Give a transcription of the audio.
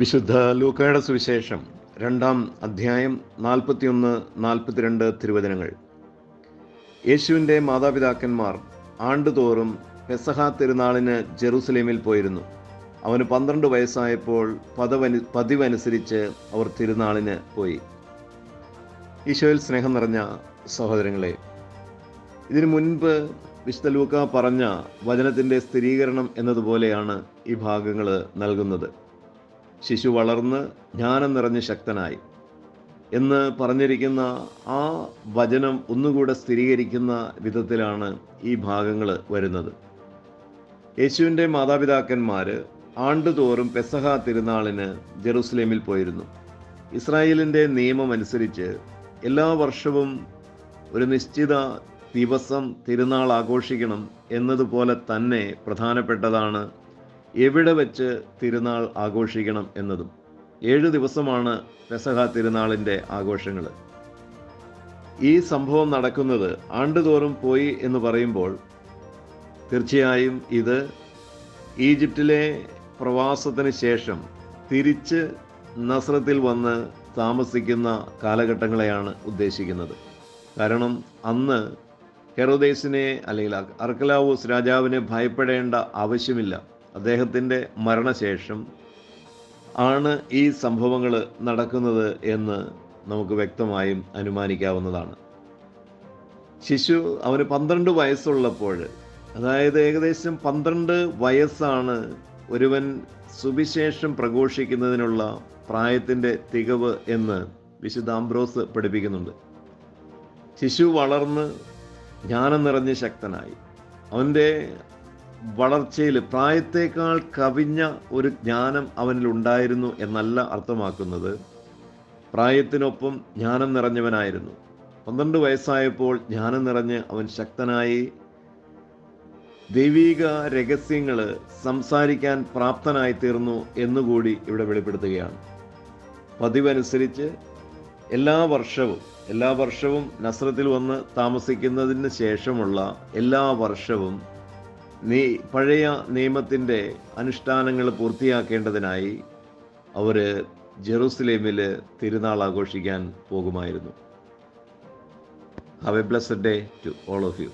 വിശുദ്ധ ലൂക്കയുടെ സുവിശേഷം രണ്ടാം അധ്യായം നാൽപ്പത്തിയൊന്ന് നാൽപ്പത്തിരണ്ട് തിരുവചനങ്ങൾ. യേശുവിന്റെ മാതാപിതാക്കന്മാർ ആണ്ടുതോറും പെസഹ തിരുനാളിന് ജെറുസലേമിൽ പോയിരുന്നു. അവന് പന്ത്രണ്ട് വയസ്സായപ്പോൾ പദവനു പതിവനുസരിച്ച് അവർ തിരുനാളിന് പോയി. ഈശോയിൽ സ്നേഹം നിറഞ്ഞ സഹോദരങ്ങളെ ഇതിനു മുൻപ് വിശുദ്ധ ലൂക്ക പറഞ്ഞ വചനത്തിന്റെ സ്ഥിരീകരണം എന്നതുപോലെയാണ് ഈ ഭാഗങ്ങൾ നൽകുന്നത്. ശിശു വളർന്ന് ജ്ഞാനം നിറഞ്ഞ് ശക്തനായി എന്ന് പറഞ്ഞിരിക്കുന്ന ആ വചനം ഒന്നുകൂടെ സ്ഥിരീകരിക്കുന്ന വിധത്തിലാണ് ഈ ഭാഗങ്ങൾ വരുന്നത്. യേശുവിന്റെ മാതാപിതാക്കന്മാർ ആണ്ടുതോറും പെസഹ തിരുനാളിന് ജെറുസലേമിൽ പോയിരുന്നു. ഇസ്രായേലിന്റെ നിയമമനുസരിച്ച് എല്ലാ വർഷവും ഒരു നിശ്ചിത ദിവസം തിരുനാൾ ആഘോഷിക്കണം എന്നതുപോലെ തന്നെ പ്രധാനപ്പെട്ടതാണ് എവിടെ വെച്ച് തിരുനാൾ ആഘോഷിക്കണം എന്നതും ഏഴ് ദിവസമാണ് പെസഹ തിരുനാളിന്റെ ആഘോഷങ്ങൾ. ഈ സംഭവം നടക്കുന്നത് ആണ്ടുതോറും പോയി എന്ന് പറയുമ്പോൾ തീർച്ചയായും ഇത് ഈജിപ്തിലെ പ്രവാസത്തിന് ശേഷം തിരിച്ച് നസ്രത്തിൽ വന്ന് താമസിക്കുന്ന കാലഘട്ടങ്ങളെയാണ് ഉദ്ദേശിക്കുന്നത്. കാരണം അന്ന് ഹെറോദേസിനെ അല്ലെങ്കിൽ അർക്കലാവൂസ് രാജാവിനെ ഭയപ്പെടേണ്ട ആവശ്യമില്ല. അദ്ദേഹത്തിന്റെ മരണശേഷം ആണ് ഈ സംഭവങ്ങൾ നടക്കുന്നത് എന്ന് നമുക്ക് വ്യക്തമായും അനുമാനിക്കാവുന്നതാണ്. ശിശു അവന് പന്ത്രണ്ട് വയസ്സുള്ളപ്പോൾ അതായത് ഏകദേശം പന്ത്രണ്ട് വയസ്സാണ് ഒരുവൻ സുവിശേഷം പ്രഘോഷിക്കുന്നതിനുള്ള പ്രായത്തിന്റെ തികവ് എന്ന് വിശുദ്ധ ആംബ്രോസ് പഠിപ്പിക്കുന്നുണ്ട്. ശിശു വളർന്ന് ജ്ഞാനം നിറഞ്ഞ് ശക്തനായി. അവന്റെ വളർച്ചയിൽ പ്രായത്തേക്കാൾ കവിഞ്ഞ ഒരു ജ്ഞാനം അവനിൽ ഉണ്ടായിരുന്നു എന്നല്ല അർത്ഥമാക്കുന്നത്. പ്രായത്തിനൊപ്പം ജ്ഞാനം നിറഞ്ഞവനായിരുന്നു. പന്ത്രണ്ട് വയസ്സായപ്പോൾ ജ്ഞാനം നിറഞ്ഞ് അവൻ ശക്തനായി ദൈവീക രഹസ്യങ്ങൾ സംസാരിക്കാൻ പ്രാപ്തനായി തീർന്നു എന്നുകൂടി ഇവിടെ വെളിപ്പെടുത്തുകയാണ്. പതിവനുസരിച്ച് എല്ലാ വർഷവും എല്ലാ വർഷവും നസ്രത്തിൽ വന്ന് താമസിക്കുന്നതിന് ശേഷമുള്ള എല്ലാ വർഷവും നീ പഴയ നിയമത്തിന്റെ അനുഷ്ഠാനങ്ങൾ പൂർത്തിയാക്കേണ്ടതിനായി അവർ ജെറൂസലേമിൽ തിരുനാൾ ആഘോഷിക്കാൻ പോകുമായിരുന്നു. Have a blessed day to all of you